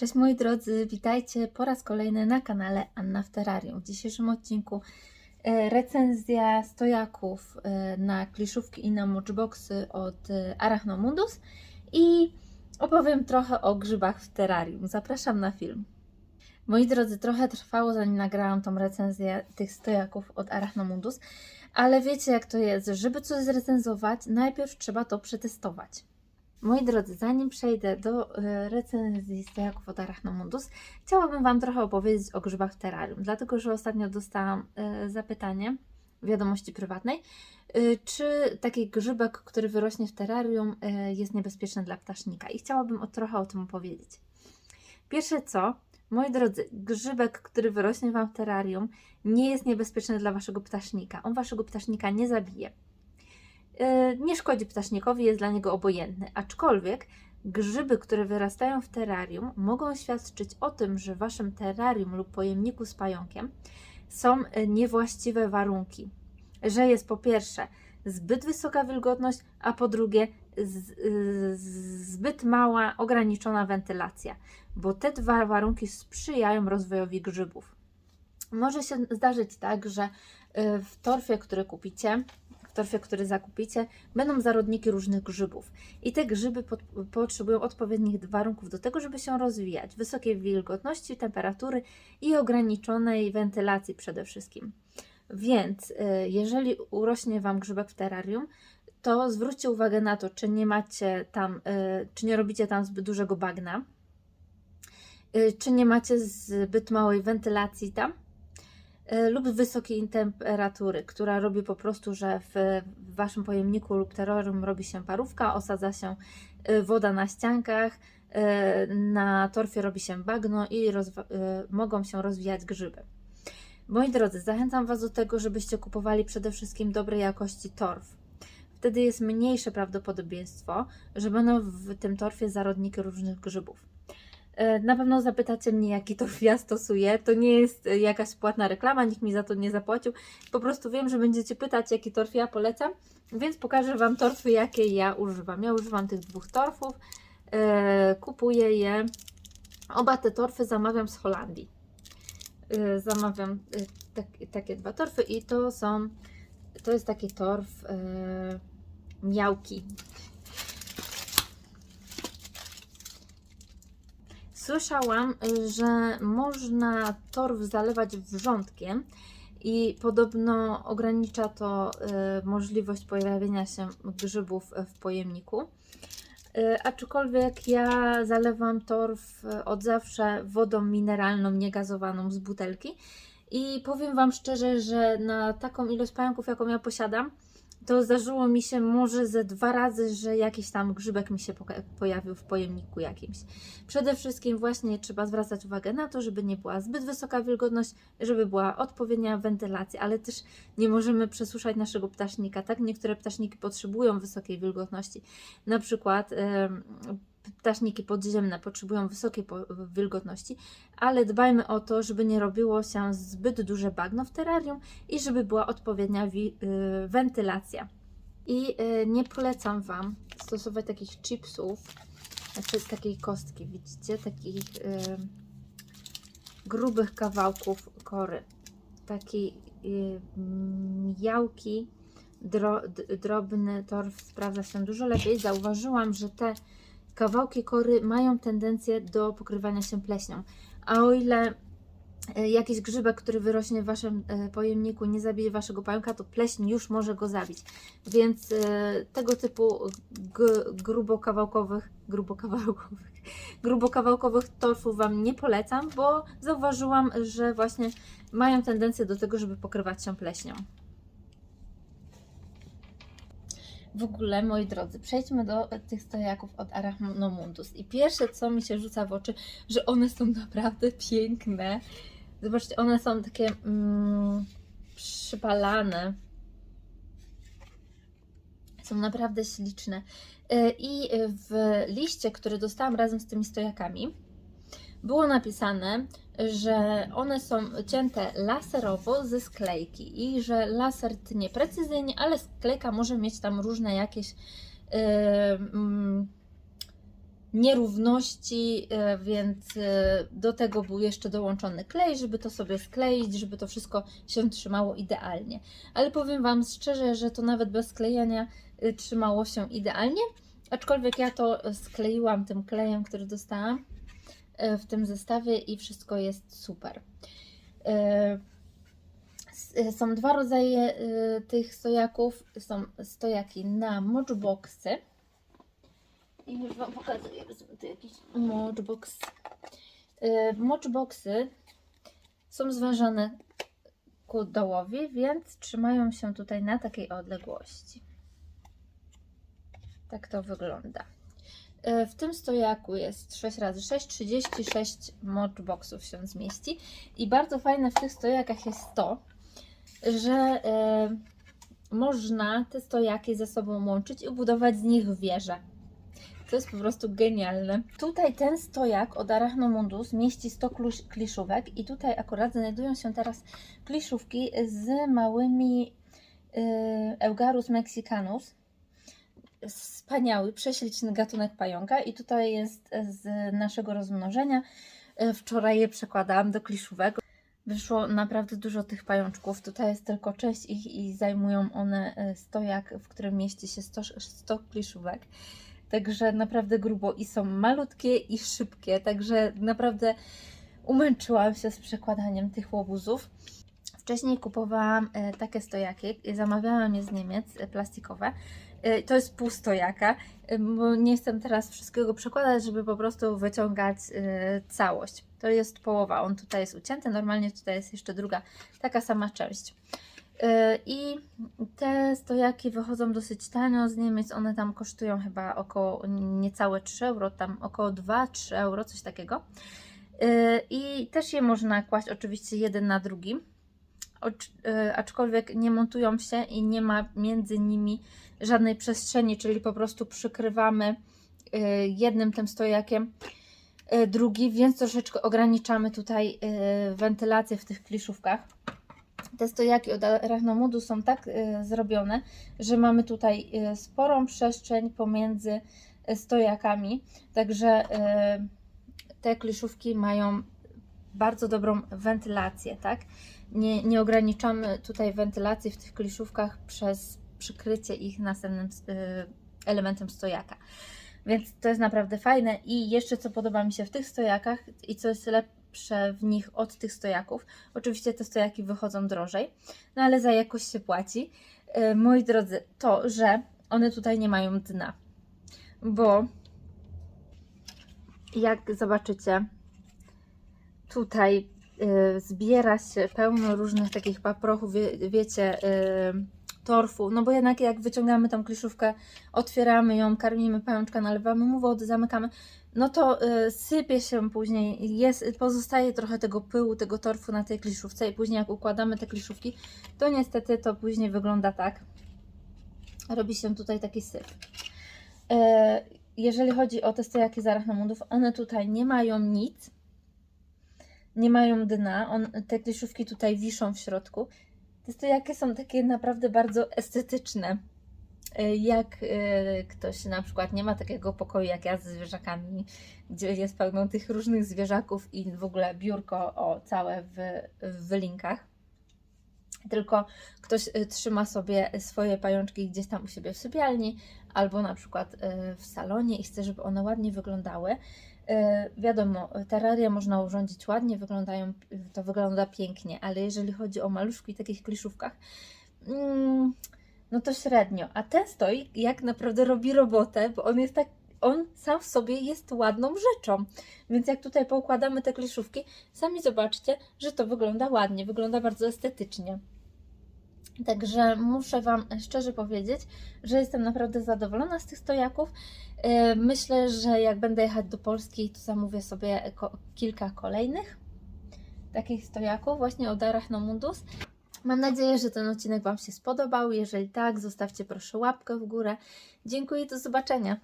Cześć moi drodzy, witajcie po raz kolejny na kanale Anna w Terrarium. W dzisiejszym odcinku e, recenzja stojaków e, na kliszówki i na moodboxy od e, Arachnomundus i opowiem trochę o grzybach w terrarium. Zapraszam na film. Moi drodzy, trochę trwało zanim nagrałam tą recenzję tych stojaków od Arachnomundus, ale wiecie jak to jest, żeby coś zrecenzować, najpierw trzeba to przetestować. Moi drodzy, zanim przejdę do e, recenzji stojaków od Arachnomundus, chciałabym Wam trochę opowiedzieć o grzybach w terrarium, dlatego że ostatnio dostałam e, zapytanie wiadomości prywatnej, e, czy taki grzybek, który wyrośnie w terrarium jest niebezpieczny dla ptasznika i chciałabym o, trochę o tym opowiedzieć. Pierwsze co, moi drodzy, grzybek, który wyrośnie Wam w terrarium nie jest niebezpieczny dla Waszego ptasznika. On Waszego ptasznika nie zabije nie szkodzi ptasznikowi, jest dla niego obojętny. Aczkolwiek grzyby, które wyrastają w terrarium, mogą świadczyć o tym, że w waszym terrarium lub pojemniku z pająkiem są e, niewłaściwe warunki. Że jest po pierwsze zbyt wysoka wilgotność, a po drugie y, zbyt mała, ograniczona wentylacja, bo te dwa warunki sprzyjają rozwojowi grzybów. Może się zdarzyć tak, że w torfie, który kupicie, w torfie, który zakupicie, będą zarodniki różnych grzybów. I te grzyby pod, potrzebują odpowiednich warunków do tego, żeby się rozwijać. Wysokiej wilgotności, temperatury i ograniczonej wentylacji przede wszystkim. Więc y, jeżeli urośnie Wam grzybek w terrarium, to zwróćcie uwagę na to, czy nie macie tam, y, czy nie robicie tam zbyt dużego bagna, y, czy nie macie zbyt małej wentylacji tam, lub wysokiej temperatury, która robi po prostu, że w, waszym pojemniku lub terrarium robi się parówka, osadza się y, woda na ściankach, y, na torfie robi się bagno i mogą się rozwijać grzyby. Moi drodzy, zachęcam Was do tego, żebyście kupowali przede wszystkim dobrej jakości torf. Wtedy jest mniejsze prawdopodobieństwo, że będą w tym torfie zarodniki różnych grzybów. E, Na pewno zapytacie mnie, jaki torf ja stosuję. To nie jest e, jakaś płatna reklama, nikt mi za to nie zapłacił. Po prostu wiem, że będziecie pytać, jaki torf ja polecam, więc pokażę Wam torfy, jakie ja używam. Ja używam tych dwóch torfów, e, kupuję je. Oba te torfy zamawiam z Holandii. Zamawiam tak, takie dwa torfy i to są, to jest taki torf miałki. Słyszałam, y, że można torf zalewać wrzątkiem i podobno ogranicza to y, możliwość pojawienia się grzybów w pojemniku. Y, Aczkolwiek ja zalewam torf od zawsze wodą mineralną, niegazowaną z butelki. I powiem Wam szczerze, że na taką ilość pająków, jaką ja posiadam, to zdarzyło mi się może ze dwa razy, że jakiś tam grzybek mi się pojawił w pojemniku jakimś. Przede wszystkim właśnie trzeba zwracać uwagę na to, żeby nie była zbyt wysoka wilgotność, żeby była odpowiednia wentylacja, ale też nie możemy przesuszać naszego ptasznika. Tak, niektóre ptaszniki potrzebują wysokiej wilgotności. Na przykład em, ptaszniki podziemne potrzebują wysokiej wilgotności, ale dbajmy o to, żeby nie robiło się zbyt duże bagno w terrarium i żeby była odpowiednia wi- y, wentylacja. I y, nie polecam Wam stosować takich chipsów, znaczy takiej kostki, widzicie, takich y, grubych kawałków kory. Takiej miałki, dro, drobny torf sprawdza się dużo lepiej. Zauważyłam, że te kawałki kory mają tendencję do pokrywania się pleśnią. A o ile e, jakiś grzybek, który wyrośnie w waszym e, pojemniku, nie zabije waszego pająka, to pleśń już może go zabić. Więc e, tego typu grubokawałkowych, grubokawałkowych, grubokawałkowych torfów Wam nie polecam, bo zauważyłam, że właśnie mają tendencję do tego, żeby pokrywać się pleśnią. W ogóle, moi drodzy, przejdźmy do tych stojaków od Arachnomundus. I pierwsze, co mi się rzuca w oczy, że one są naprawdę piękne. Zobaczcie, one są takie mm, przypalane. Są naprawdę śliczne. E, I w liście, który dostałam razem z tymi stojakami, było napisane, że one są cięte laserowo ze sklejki i że laser tnie precyzyjnie, ale sklejka może mieć tam różne jakieś yy, nierówności, e, więc e, do tego był jeszcze dołączony klej, żeby to sobie skleić, żeby to wszystko się trzymało idealnie. Ale powiem Wam szczerze, że to nawet bez sklejania e, trzymało się idealnie, aczkolwiek ja to skleiłam tym klejem, który dostałam w tym zestawie i wszystko jest super. E, e, Są dwa rodzaje e, tych stojaków. Są stojaki na mochboxy. I już Wam pokazuję, wezmę tu jakiś mochbox. E, Mochboxy są zwężone ku dołowi, więc trzymają się tutaj na takiej odległości. Tak to wygląda. E, W tym stojaku jest 6 razy 6 36 mochboxów się zmieści. I bardzo fajne w tych stojakach jest to, że e, można te stojaki ze sobą łączyć i budować z nich wieże. To jest po prostu genialne. Tutaj ten stojak od Arachnomundus mieści 100 klusz- kliszówek i tutaj akurat znajdują się teraz kliszówki z małymi y, Eugarus mexicanus. Wspaniały, prześliczny gatunek pająka i tutaj jest z naszego rozmnożenia. Y, Wczoraj je przekładałam do kliszówek. Wyszło naprawdę dużo tych pajączków. Tutaj jest tylko część ich i zajmują one y, stojak, w którym mieści się 100, 100 kliszówek. Także naprawdę grubo i są malutkie i szybkie. Także naprawdę umęczyłam się z przekładaniem tych łobuzów. Wcześniej kupowałam e, takie stojaki, zamawiałam je z Niemiec, e, plastikowe. E, To jest pół stojaka, e, bo nie chcę teraz wszystkiego przekładać, żeby po prostu wyciągać e, całość. To jest połowa, on tutaj jest ucięty, normalnie tutaj jest jeszcze druga, taka sama część. I te stojaki wychodzą dosyć tanio z Niemiec, one tam kosztują chyba około niecałe 3 euro, tam około 2-3 euro, coś takiego. I też je można kłaść oczywiście jeden na drugim, aczkolwiek nie montują się i nie ma między nimi żadnej przestrzeni, czyli po prostu przykrywamy e, jednym tym stojakiem e, drugi, więc troszeczkę ograniczamy tutaj e, wentylację w tych kliszówkach. Te stojaki od arachnomudu są tak e, zrobione, że mamy tutaj e, sporą przestrzeń pomiędzy e, stojakami, także e, te kliszówki mają bardzo dobrą wentylację, tak? Nie, nie ograniczamy tutaj wentylacji w tych kliszówkach przez przykrycie ich następnym e, elementem stojaka. Więc to jest naprawdę fajne. I jeszcze co podoba mi się w tych stojakach i co jest lepsze w nich od tych stojaków, oczywiście te stojaki wychodzą drożej, no ale za jakość się płaci. E, Moi drodzy, to, że one tutaj nie mają dna, bo jak zobaczycie, tutaj y, zbiera się pełno różnych takich paprochów, wie, wiecie, y, torfu, no bo jednak jak wyciągamy tą kliszówkę, otwieramy ją, karmimy pajączka, nalewamy mu wody, zamykamy, no to y, sypie się później, jest, pozostaje trochę tego pyłu, tego torfu na tej kliszówce i później jak układamy te kliszówki, to niestety to później wygląda tak. Robi się tutaj taki syp. Jeżeli chodzi o te stojaki z arachnomudów, one tutaj nie mają nic, nie mają dna, on, te kliszówki tutaj wiszą w środku. Te stojaki są takie naprawdę bardzo estetyczne. E, Jak e, ktoś na przykład nie ma takiego pokoju jak ja ze zwierzakami, gdzie jest pełno tych różnych zwierzaków i w ogóle biurko o całe w, w tylko ktoś e, trzyma sobie swoje pajączki gdzieś tam u siebie w sypialni albo na przykład w salonie i chce, żeby one ładnie wyglądały. E, Wiadomo, terraria można urządzić ładnie, wyglądają, to wygląda pięknie, ale jeżeli chodzi o maluszki w takich kliszówkach, mm, no to średnio. A ten stoi jak naprawdę robi robotę, bo on jest tak, on sam w sobie jest ładną rzeczą. Więc jak tutaj poukładamy te kliszówki, sami zobaczcie, że to wygląda ładnie, wygląda bardzo estetycznie. Także muszę Wam szczerze powiedzieć, że jestem naprawdę zadowolona z tych stojaków. E, Myślę, że jak będę jechać do Polski, to zamówię sobie kilka kolejnych takich stojaków właśnie od Arachnomundus. Mam nadzieję, że ten odcinek Wam się spodobał. Jeżeli tak, zostawcie proszę łapkę w górę. Dziękuję, do zobaczenia.